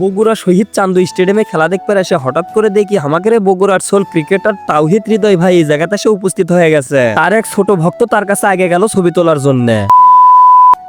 বগুড়া শহীদ চান্দু স্টেডিয়ামে খেলা দেখতে এসে হঠাৎ করে দেখি আমাকে বগুড়ার সোল ক্রিকেটার তাওহিদ হৃদয় ভাই এই জায়গাতে সে উপস্থিত হয়ে গেছে। তার এক ছোট ভক্ত তার কাছে আগে গেল ছবি তোলার জন্য।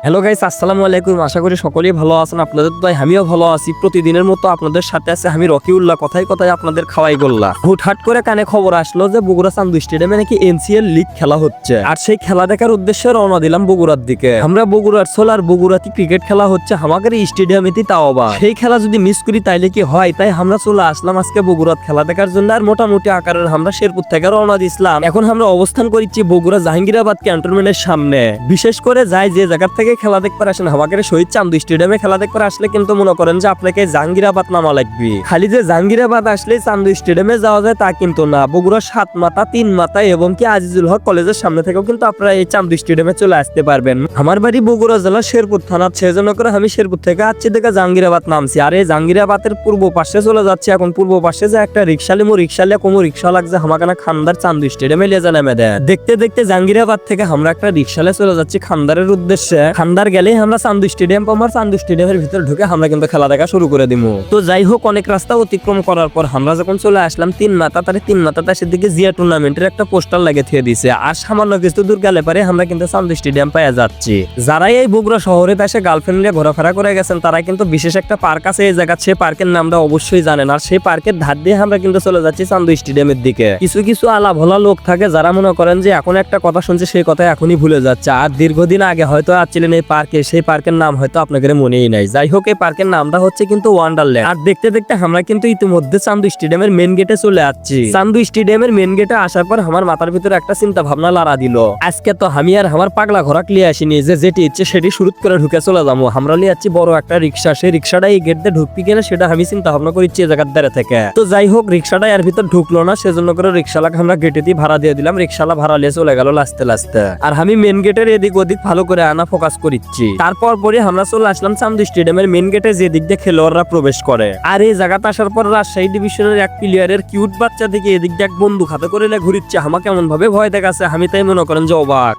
হ্যালো গাইস আসসালামু আলাইকুম। আশা করি সকলেই ভালো আছেন, আপনাদের তো আমিও ভালো আছি। প্রতিদিনের মতো আপনাদের সাথে আছে আমি রকিউল্লাহ কথাই কথাই আপনাদের খাওয়াই গোল্লা। হুটহাট করে কানে খবর আসলো যে বগুড়া চান্দু স্টেডিয়ামে নাকি এনসিএল লিগ খেলা হচ্ছে। আর সেই খেলা দেখার উদ্দেশ্যে রওনা দিলাম বগুড়ার দিকে। আমরা বগুড়ার সোলার বগুড়াতে ক্রিকেট খেলা হচ্ছে আমাদের স্টেডিয়ামেতে তাও আবার। সেই খেলা যদি মিস করি তাইলে কি হয়? তাই আমরা চলে আসলাম আজকে বগুড়ার খেলা দেখার জন্য আর মোটামুটি আকারের আমরা শেরপুর থেকে রওনা দিছিলাম। এখন আমরা অবস্থান করেছি বগুড়া জাহাঙ্গীরাবাদ ক্যান্টনমেন্টের সামনে। বিশেষ করে যাই যে জায়গা থেকে খেলা দেখতে আসেন আমাদের শহীদ চান্দু স্টেডিয়ামে খেলা দেখতে আসলে কিন্তু মনে করেন যে আপনাকে জাহাঙ্গীরাবাদ নামা লাগবে। খালি যে জাহাঙ্গীরাবাদ আসলে চান্দু স্টেডিয়ামে যাওয়া যায় তা কিন্তু না, বগুড়া সাত মাথা, তিন মাথা এবং কি আজিজুল হক কলেজের সামনে থেকেও কিন্তু আপনারা এই চান্দু স্টেডিয়ামে চলে আসতে পারবেন। আমার বাড়ি বগুড়া জেলা শেরপুর থানা সেজন্য করে আমি শেরপুর থেকে আসছি দেখে জাহাঙ্গীরাবাদ নামছি। আর এই জাহাঙ্গীরাবাদের পূর্ব পাশে চলে যাচ্ছে, এখন পূর্ব পাশে যে একটা রিক্সা লিমো, রিক্সা লিয়ে কোমো রিক্সা লাগছে হামাকানা খান্দার চান্দু স্টেডিয়ামে যা নামে দেয় দেখতে দেখতে জাহাঙ্গীরাবাদ থেকে আমরা একটা রিক্সালে চলে যাচ্ছি খান্দারের উদ্দেশ্যে। খান্দার গেলেই আমরা চান্দু স্টেডিয়াম পাবো চান্দু স্টেডিয়ামের ভিতরে ঢুকে আমরা কিন্তু খেলা দেখা শুরু করে দিব তো যাই হোক, অনেক রাস্তা অতিক্রম করার পর আমরা যখন চলে আসলাম, তিন মাথা তারে তিন মাথা তার দিকে জিয়া টুর্নামেন্টের একটা পোস্টার লাগে থিয়ে দিছে। আর সামান্য কিছু দূর গেলে পরে আমরা কিন্তু চান্দু স্টেডিয়াম পাইয়া যাচ্ছি। যারাই এই বগুড়া শহরে এসে গার্লফ্রেন্ড নিয়ে ঘোরাফেরা করে গেছেন তারা কিন্তু বিশেষ একটা পার্ক আছে এই জায়গা সে পার্কের নামটা অবশ্যই জানেন। আর সেই পার্কের ধার দিয়ে আমরা কিন্তু চলে যাচ্ছি চান্দু স্টেডিয়ামের দিকে। কিছু কিছু আলা ভোলা লোক থাকে যারা মনে করেন যে এখন একটা কথা শুনছে, সেই কথা এখনই ভুলে যাচ্ছে। আর দীর্ঘদিন আগে হয়তো আসছিলেন এই পার্কে, সেই পার্কের নাম হয়তো আপনাদের মনেই নাই। যাই হোক, এই পার্কের নামটা হচ্ছে কিন্তু ওয়ান্ডারল্যান্ড আর দেখতে দেখতে আমরা কিন্তু ইতিমধ্যে চান্দু স্টেডিয়ামের মেন গেটে চলে আসছি। চান্দু স্টেডিয়ামের মেন গেটে আসার পর আমার মাথার ভিতরে একটা চিন্তা ভাবনা লাড়া দিল। আজকে তো আমি আর আমার পাগলা ঘোরাক লিয়ে আসিনি যে যেটি ইচ্ছে সেটি শুরু করে ঢুকে চলে যাব। আমরা লিয়ে যাচ্ছি বড় একটা রিক্সা। সেই রিক্সাটা এই গেট দিয়ে ঢুকবি কিনা সেটা আমি চিন্তা ভাবনা এই জায়গার দ্বারা থেকে। তো যাই হোক, রিক্সাটা এর ভিতর ঢুকলো না, সেজন্য করে রিক্সালাকে আমরা গেটে দিয়ে ভাড়া দিয়ে দিলাম। রিক্সালা ভাড়া নিয়ে চলে গেল লাস্তে লাস্তে। আর আমি মেন গেটের এদিক ওদিক ভালো করে আনা ফোকাস করিচ্ছি। তারপর পরে আমরা চলে আসলাম চান্দু স্টেডিয়ামের মেন গেটে যে দিক দিয়ে খেলোয়াড়রা প্রবেশ করে। আর এই জায়গাতে আসার পর রাজশাহী ডিভিশনের এক প্লেয়ারের কিউট বাচ্চা থেকে এদিক দিয়ে এক বন্ধু খাতে করে ঘুরিচ্ছে। আমাকে এমন ভাবে ভয় দেখাচ্ছে আমি তাই মনে করেন যে অবাক।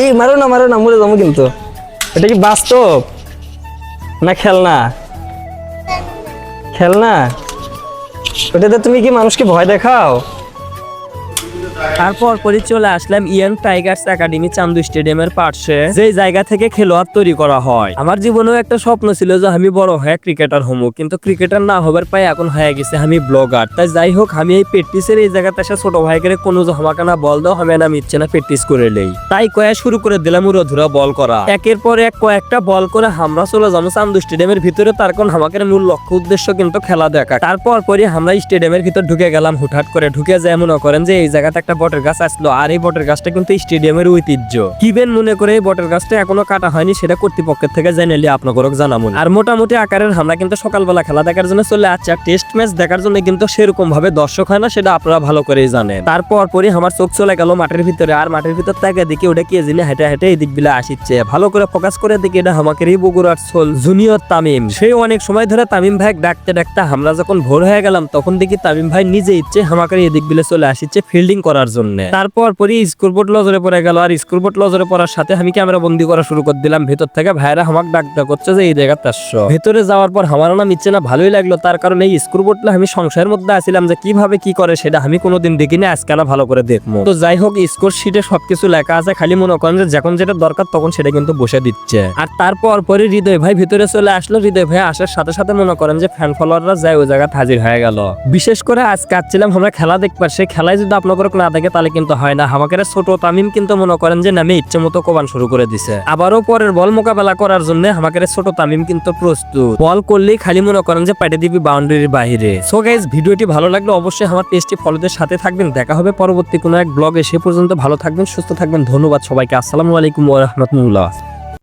এই, মারো না মারো না, মরে যাব কিন্তু। এটা কি বাস্তব? না খেলনা খেলনা ওটাতে তুমি কি মানুষকে ভয় দেখাও? তারপর পরে চলে আসলাম ইয়াং টাইগার্স একাডেমি চান্দু স্টেডিয়ামের পাশে যে জায়গা থেকে খেলোয়াড় তৈরি করা হয়। আমার জীবনেও একটা স্বপ্ন ছিল যে আমি বড় হয়ে ক্রিকেটার হব কিন্তু ক্রিকেটার না হবার পাই এখন হয়ে গেছে আমি ব্লগার তাই যাই হোক, আমি এই প্র্যাকটিসের এই জায়গাতে এসে ছোট ভাই করে কোনো আমাকে না বল দাও আমি না মিচ্ছে না প্র্যাকটিস করে নেই। তাই কয়া শুরু করে দিলাম উড়োধুরা বল করা। একের পর এক কয়েকটা বল করে আমরা চলে যাব চান্দু স্টেডিয়ামের ভিতরে, তার কোন আমাকে মূল লক্ষ্য উদ্দেশ্য কিন্তু খেলা দেখা। তারপর পরে আমরা স্টেডিয়ামের ভিতর ঢুকে গেলাম, হুটহাট করে ঢুকে যায় মনে করেন যে এই জায়গাতে একটা বটের গাছ আসলো, আর এই বটের গাছটা কিন্তু স্টেডিয়ামের ঐতিহ্য। কিবেন মনে করে এই বটের গাছটা এখনও কাটা হয়নি, সেটা কর্তৃপক্ষের থেকে জানালে আপনাদের জানাব। আর মোটামুটি আকারের আমরা কিন্তু সকালবেলা খেলা দেখার জন্য চলে আসছি, আর টেস্ট ম্যাচ দেখার জন্য কিন্তু সেরকম ভাবে দর্শক হয় না, সেটা আপনারা ভালো করেই জানেন। তারপর পরে আমার চোখ চলে গেল মাঠের ভিতরে, আর মাঠের ভিতর থেকে দেখি ওটা কে জিনে হেঁটে হেঁটে এই দিক বিলে আসিচ্ছে। ভালো করে ফোকাস করে দেখি এটা আমাকে এই বগুড়ার সোল জুনিয়র তামিম। সেই অনেক সময় ধরে তামিম ভাই ডাকতে ডাকতে আমরা যখন ভোর হয়ে গেলাম, তখন দেখি তামিম ভাই নিজে ইচ্ছে আমাকে এই দিক বিলে চলে আসিচ্ছে ফিল্ডিং করার জন্য। তারপর পরে স্কোরবোর্ড লজরে পড়ে গেল আর স্কোরবোর্ড লজরে পড়ার সাথে আমি ক্যামেরা বন্দি করা শুরু করে দিলাম। ভেতর থেকে ভাইরা আমাকে ডাক ডাক করছে যে, এই জায়গা তাস্য ভেতরে যাওয়ার পর আমার নাম ইচ্ছে না ভালোই লাগল। তার কারণে এই স্কোরবোর্ডটা আমি সংশয়ের মধ্যে আসছিলাম যে, কীভাবে কি করে সেটা আমি কোনোদিন দেখিনি, আজকে না ভালো করে দেখব। তো যাই হোক স্কোর শিটে সবকিছু লেখা আছে। খালি মনে করেন যে, যখন যেটা দরকার তখন সেটা কিন্তু বসে দিচ্ছে। আর তারপর পরে হৃদয় ভাই ভিতরে চলে আসলো। হৃদয় ভাই আসার সাথে সাথে মনে করেন যে ফ্যান ফলোয়াররা যায় ওই জায়গায় হাজির হয়ে গেল। বিশেষ করে আজকে আসছিলাম আমরা খেলা দেখবার। সেই খেলায় যদি আপনার না দেখে তাহলে কিন্তু হয় না। আমাকে ছোট তামিম কিন্তু মনে করেন যে নামে ইচ্ছে মতো কোবান শুরু করে দিছে। আবারও পরের বল মোকাবেলা করার জন্য আমাকে ছোট তামিম কিন্তু প্রস্তুত। বল করলেই খালি মনে করেন যে পাঠিয়ে দিবি বাউন্ডারির বাহিরে। সো গাইজ ভিডিওটি ভালো লাগলে অবশ্যই আমার পেজটি ফলোদের সাথে থাকবেন। দেখা হবে পরবর্তী কোনো এক ব্লগে সে পর্যন্ত ভালো থাকবেন, সুস্থ থাকবেন। ধন্যবাদ সবাইকে। আসসালামু আলাইকুম ওয়া রাহমাতুল্লাহ।